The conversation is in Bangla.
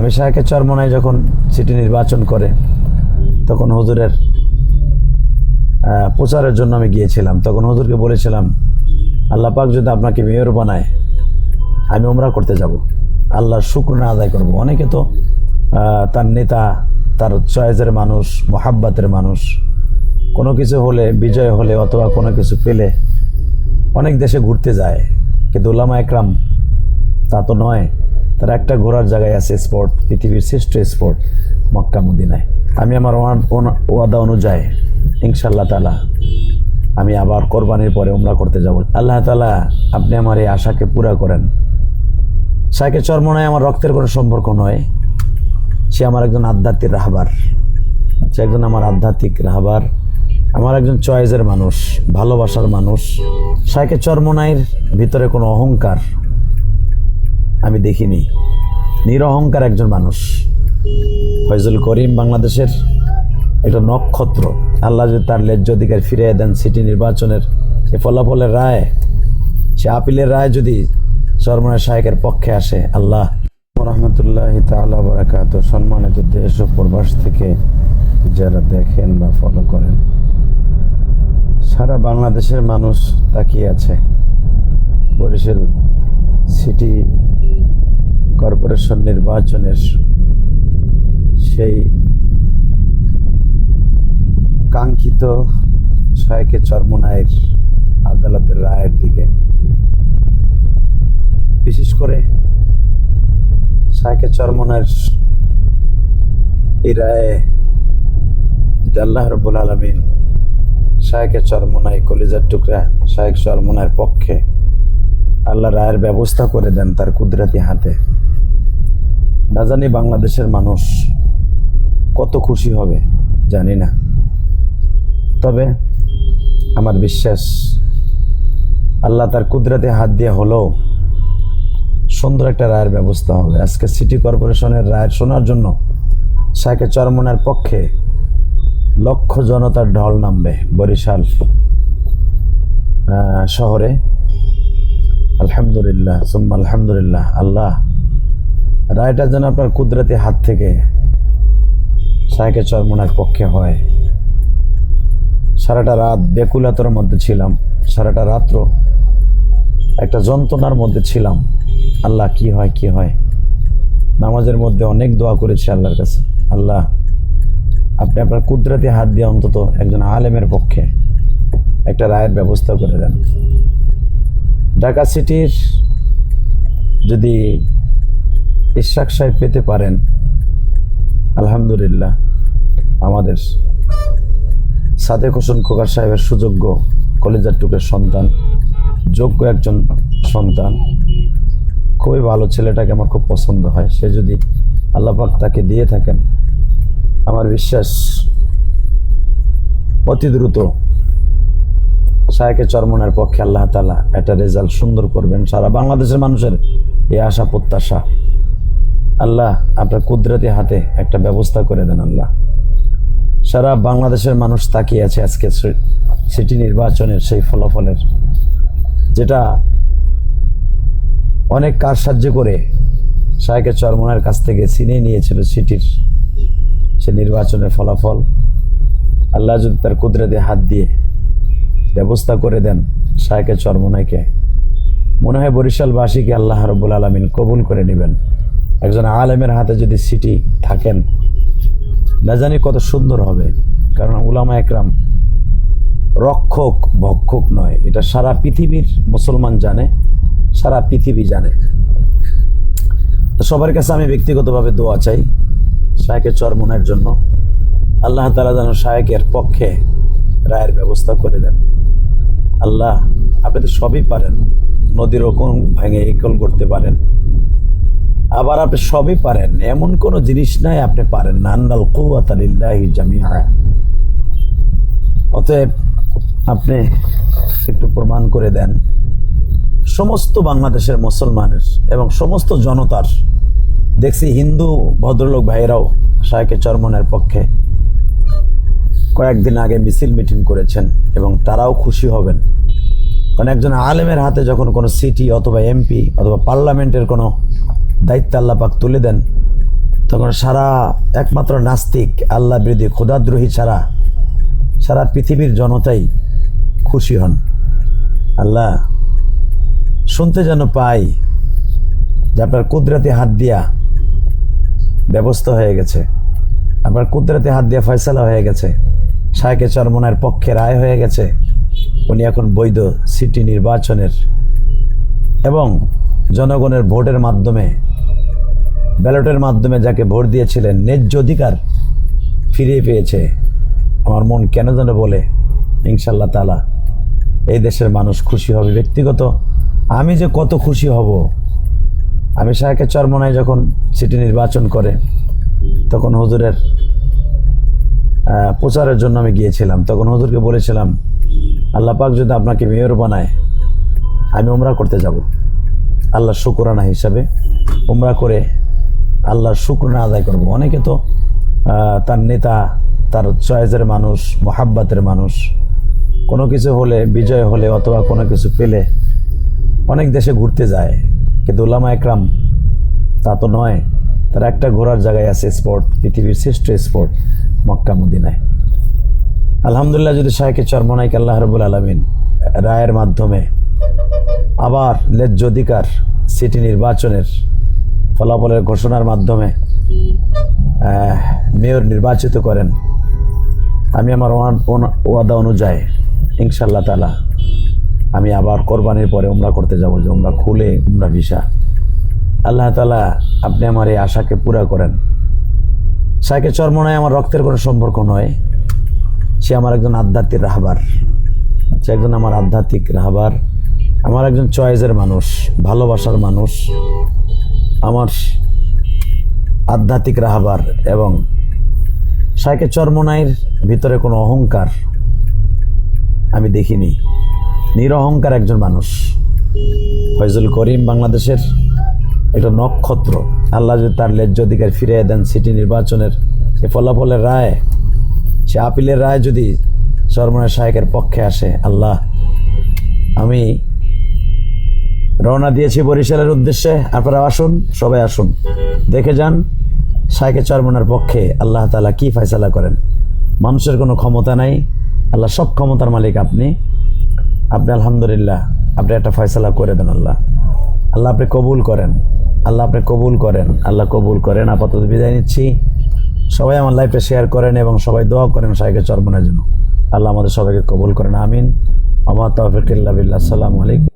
আমি শাহেকের চরমনায় যখন সিটি নির্বাচন করে, তখন হুজুরের প্রচারের জন্য আমি গিয়েছিলাম। তখন হুজুরকে বলেছিলাম, আল্লাহ পাক যদি আপনাকে মেয়র বানায়, আমি ওমরা করতে যাব। আল্লাহর শুক্রনা আদায় করব। অনেকে তো তার নেতা, তার চয়েসের মানুষ, মোহাব্বাতের মানুষ, কোনো কিছু হলে, বিজয় হলে অথবা কোনো কিছু পেলে অনেক দেশে ঘুরতে যায়। কিন্তু উলামা একরাম তা তো নয়। তার একটা ঘোরার জায়গায় আছে স্পট পৃথিবীর শ্রেষ্ঠ স্পট মক্কা মদিনায়। আমি আমার ওয়াদা অনুযায়ী ইনশাল্লাহ তালা আমি আবার কোরবানির পরে উমরা করতে যাব। আল্লাহ তালা আপনি আমার এই আশাকে পুরা করেন। সাইকে চর্মনায় আমার রক্তের কোনো সম্পর্ক নয়। সে আমার একজন আধ্যাত্মিক রাহবার। সে একজন আমার আধ্যাত্মিক রাহবার। আমার একজন চয়েসের মানুষ, ভালোবাসার মানুষ। সাইকে চর্মনাইয়ের ভিতরে কোনো অহংকার আমি দেখিনি। নিরহংকার একজন মানুষ। ফয়জুল করিম বাংলাদেশের একটা নক্ষত্র। আল্লাহ যদি তার ন্যায্য অধিকার ফিরিয়ে দেন সিটি নির্বাচনের, সে ফলাফলের রায়, সে আপিলের রায় যদি চরমনায় শাহেকের পক্ষে আসে, আল্লাহ রহমতুল্লাহ তালা বারাকাত সম্মানিত দেশ ও প্রবাস থেকে যারা দেখেন বা ফলো করেন, সারা বাংলাদেশের মানুষ তাকিয়ে আছে। বরিশাল সিটি কর্পোরেশন নির্বাচনের সেই কাঙ্ক্ষিত শায়কে চর্মনায়ের আদালতের রায়ের দিকে। বিশেষ করে শায়কে চর্মনায়ের এই রায়ে যদি আল্লাহ রব্বুল আলমিন শায়কে চর্মনাই কলিজার টুকরা শায়েক চর্মনায়ের পক্ষে আল্লাহ রায়ের ব্যবস্থা করে দেন তার কুদরতি হাতে। না জানি বাংলাদেশের মানুষ কত খুশি হবে, জানি না। তবে আমার বিশ্বাস, আল্লাহ তার কুদরতে হাত দিয়ে হলেও সুন্দর একটা রায়ের ব্যবস্থা হবে। আজকে সিটি কর্পোরেশনের রায় শোনার জন্য শাকে চরমনার পক্ষে লক্ষ জনতার ঢল নামবে বরিশাল শহরে। আলহামদুলিল্লাহ, সুম্মা আলহামদুলিল্লাহ, আল্লাহ রায়টা যেন আপনার কুদরতি হাত থেকে শাহেকে চরমনার পক্ষে হয়। সারাটা রাত বেকুলাতর মধ্যে ছিলাম। সারাটা রাত্র একটা যন্ত্রণার মধ্যে ছিলাম। আল্লাহ, কি হয় কি হয়? নামাজের মধ্যে অনেক দোয়া করেছি আল্লাহর কাছে। আল্লাহ, আপনি আপনার কুদরতি হাত দিয়ে অন্তত একজন আলেমের পক্ষে একটা রায়ের ব্যবস্থা করে দেন। ঢাকা সিটির যদি ইশাক সাহেব পেতে পারেন। আলহামদুলিল্লাহ, আমাদের সাদেক হোসেন খোকার সাহেবের সুযোগ্য কলেজার টুকের সন্তান, যোগ্য একজন সন্তান। খুবই ভালো ছেলেটাকে আমার খুব পছন্দ হয়। সে যদি আল্লাপাক তাকে দিয়ে থাকেন, আমার বিশ্বাস অতি দ্রুত শায়কে চরমনের পক্ষে আল্লাহ তালা একটা রেজাল্ট সুন্দর করবেন। সারা বাংলাদেশের মানুষের এই আশা প্রত্যাশা আল্লাহ আপনার কুদরতি হাতে একটা ব্যবস্থা করে দেন আল্লাহ। সারা বাংলাদেশের মানুষ তাকিয়ে আছে আজকে সিটি নির্বাচনের সেই ফলাফলের, যেটা অনেক কারসাহায্য করে শাহেকের চরমনের কাছ থেকে ছিনিয়ে নিয়েছিল সিটির সে নির্বাচনের ফলাফল। আল্লাহ যদি তার কুদরতে হাত দিয়ে ব্যবস্থা করে দেন শাহেকের চরমনাইকে, মনে হয় বরিশালবাসীকে আল্লাহ রব্বুল আলমিন কবুল করে নেবেন। একজন আলেমের হাতে যদি সিটি থাকেন, না জানি কত সুন্দর হবে। কারণ উলামা একরাম রক্ষক, ভক্ষক নয়। এটা সারা পৃথিবীর মুসলমান জানে, সারা পৃথিবী জানে। সবার কাছে আমি ব্যক্তিগতভাবে দোয়া চাই শায়েকের চরমনের জন্য। আল্লাহ তালা যেন শায়েকের পক্ষে রায়ের ব্যবস্থা করে দেন। আল্লাহ, আপনি তো সবই পারেন। নদীর ওকম ভেঙে একল করতে পারেন। আবার আপনি সবই পারেন। এমন কোনো জিনিস নাই, আপনি পারেন না। আন্নাল কুয়াতালিল্লাহি জামিয়া অতএব আপনি একটু প্রমাণ করে দেন। সমস্ত বাংলাদেশের মুসলমানের এবং সমস্ত জনতার, দেখছি হিন্দু ভদ্রলোক ভাইয়েরাও শাহেকে চরমনের পক্ষে কয়েকদিন আগে মিছিল মিটিং করেছেন এবং তারাও খুশি হবেন। কারণ একজন আলেমের হাতে যখন কোনো সিটি অথবা এমপি অথবা পার্লামেন্টের কোনো দায়িত্ব আল্লাপাক তুলে দেন। তখন সারা একমাত্র নাস্তিক, আল্লাহ বিরোধী ক্ষুদাদ্রোহী ছাড়া সারা পৃথিবীর জনতাই খুশি হন। আল্লাহ শুনতে যেন পাই যে আপনার কুদরতি হাত দিয়া ব্যবস্থা হয়ে গেছে। আপনার কুদরতি হাত দিয়া ফয়সালা হয়ে গেছে। শায়কে চরমনার পক্ষে রায় হয়ে গেছে। উনি এখন বৈধ সিটি নির্বাচনের এবং জনগণের ভোটের মাধ্যমে, ব্যালটের মাধ্যমে যাকে ভোট দিয়েছিলেন, ন্যায্য অধিকার ফিরিয়ে পেয়েছে। আমার মন কেন যেন বলে ইনশাল্লাহ তালা এই দেশের মানুষ খুশি হবে। ব্যক্তিগত, আমি যে কত খুশি হব, আমি শাহকে চরমনায় যখন সিটি নির্বাচন করে, তখন হুজুরের প্রচারের জন্য আমি গিয়েছিলাম। তখন হুজুরকে বলেছিলাম, আল্লাহ পাক যদি আপনাকে মেয়র বানায়, আমি উমরা করতে যাব। আল্লাহর শুকুরানা হিসাবে উমরা করে আল্লাহর শুক্রানা আদায় করব। অনেকে তো তার নেতা, তার চয়েসের মানুষ, মোহাব্বাতের মানুষ, কোনো কিছু হলে, বিজয় হলে অথবা কোনো কিছু পেলে অনেক দেশে ঘুরতে যায়। কিন্তু উল্লামা একরাম, তা তো নয়। তার একটা ঘোরার জায়গায় আছে স্পট, পৃথিবীর শ্রেষ্ঠ স্পট, মক্কা মদিনায়। আলহামদুলিল্লাহ, যদি শাহেকে চরমনাইক আল্লাহ রবুল আলমিন রায়ের মাধ্যমে আবার ন্যায্য অধিকার সিটি নির্বাচনের ফলাফলের ঘোষণার মাধ্যমে মেয়র নির্বাচিত করেন। আমি আমার ওয়াদা অনুযায়ী ইনশাল্লাহ তালা আমি আবার কোরবানির পরে উমরা করতে যাব যে উমরা খুলে উমরা ভিসা। আল্লাহ তালা আপনি আমার এই আশাকে পুরা করেন। সাইকে চর্মনায় আমার রক্তের কোনো সম্পর্ক নয়। সে আমার একজন আধ্যাত্মিক রাহবার। সে একজন আমার আধ্যাত্মিক রাহবার। আমার একজন চয়েসের মানুষ, ভালোবাসার মানুষ, আমার আধ্যাত্মিক রাহাবার এবং সাইকে চর্মনাইয়ের ভিতরে কোনো অহংকার আমি দেখিনি। নিরহংকার একজন মানুষ, ফয়জুল করিম বাংলাদেশের একটা নক্ষত্র। আল্লাহ যদি তার ন্যায্য অধিকার ফিরিয়ে দেন সিটি নির্বাচনের, সে ফলাফলের রায়, সে আপিলের রায় যদি চরমনের শাহেকের পক্ষে আসে, আল্লাহ, আমি রওনা দিয়েছি বরিশালের উদ্দেশ্যে। আপনারা আসুন, সবাই আসুন। দেখে যান শাহেকে চরমনার পক্ষে আল্লাহ তালা কি ফয়সালা করেন। মানুষের কোনো ক্ষমতা নাই, আল্লাহ সব ক্ষমতার মালিক আপনি। আপনি আলহামদুলিল্লাহ, আপনি একটা ফয়সালা করে দেন আল্লাহ। আল্লাহ আপনি কবুল করেন, আল্লাহ আপনি কবুল করেন, আল্লাহ কবুল করেন। আপাতত বিদায় নিচ্ছি। সবাই আমার লাইফে শেয়ার করেন এবং সবাই দোয়া করেন শাহেকে চরমনার জন্য। আল্লাহ আমাদের সবাইকে কবুল করেন, আমিন। আমার তৌফিক বিল্লাহ। আসসালামু আলাইকুম।